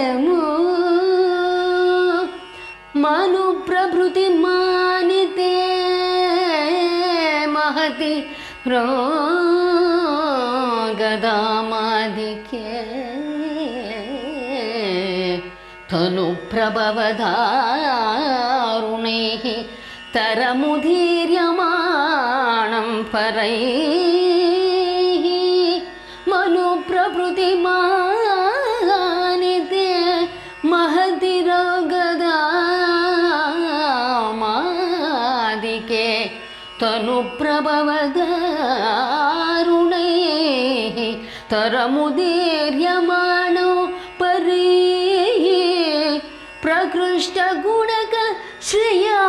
మోసము మను ప్రభృతి మానితే మహతి రోగదామాదికే. తను ప్రభవధారుణై తరముధీర్యమాణం పరై तनुप्रभवदारुणैः तरमुदीर्यमाणो परेः प्रकृष्टगुणक श्रिया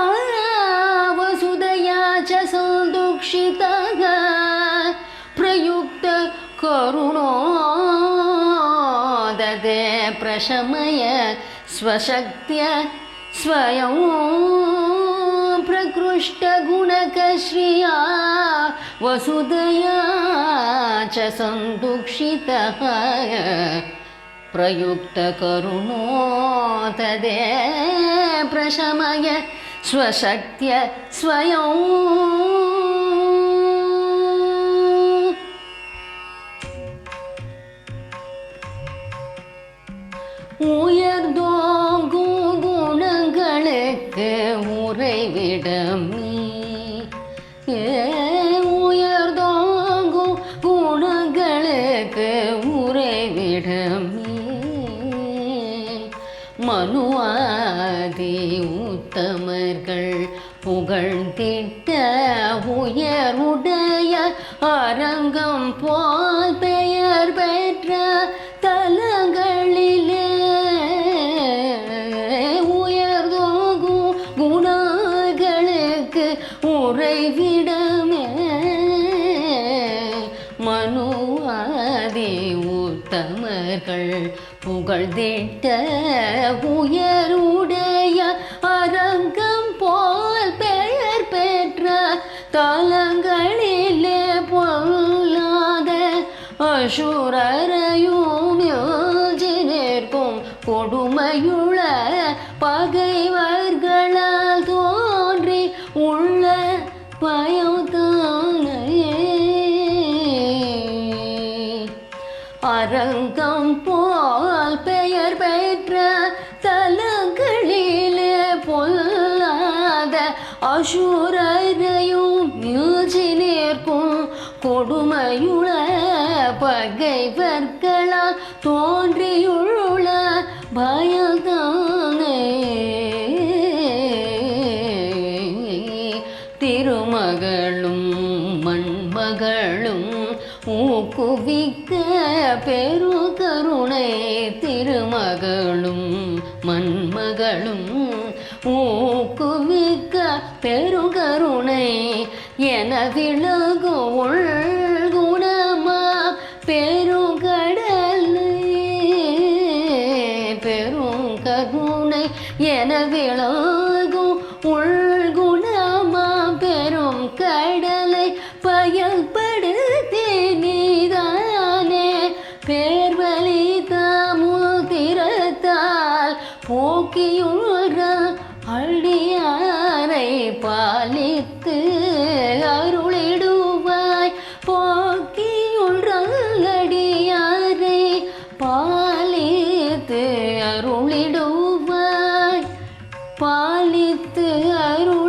वसुदया च सन्दुक्षितः प्रयुक्त करुणो ददे प्रशमय स्वशक्त्य स्वयं प्रकृष्टगुणकश्रिया वसुदया च सन्दुक्षितः प्रयुक्तकरुणो तदे प्रशमय स्वशक्त्य स्वयं உயர்ந்தோங்கும் குணங்களுக்கு உறைவிடமே உயர்தோங்கும் குணங்களுக்கு உறைவிடமே மனுவாதி உத்தமர்கள் புகழ்ந்திட்ட உயருடைய அரங்கம் போல் பெயர் மனுவாதி உத்தமர்கள் புகழ்ந்திட்ட உயருடைய அரங்கம் போல் பெயர் பெற்ற தலங்களிலே பொல்லாத அசுரரையும் யோஜி நிற்கும் கொடுமையுள்ள பகைவர்களால் அரங்கம் போல் பெயர் பெற்ற தலங்களிலே பொல்லாத அசுரரையும் மியூசி நேர்க்கும் கொடுமையுள பகைவர்களால் தோன்றியுள்ள பயங்கள் மகளும் ஊக்குவிக்க பெருகருணை திருமகளும் மண்மகளும் ஊக்குவிக்க பெருகருணை என விலகு உள்குணமா பெருங்கடல் பெருங்கருணை என விலகும் உள் பயன்படுத்தி நீதானே பேர்வழி தாமுதிரத்தால் போக்கியுற அள்ளியாரை பாலித்து அருளிடுவாய். போக்கியுள்ளடியாரை பாலித்து அருளிடுவாய். பாலித்து அருள்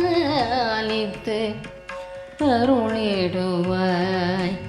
பாலித்து அருளிடுவாய்.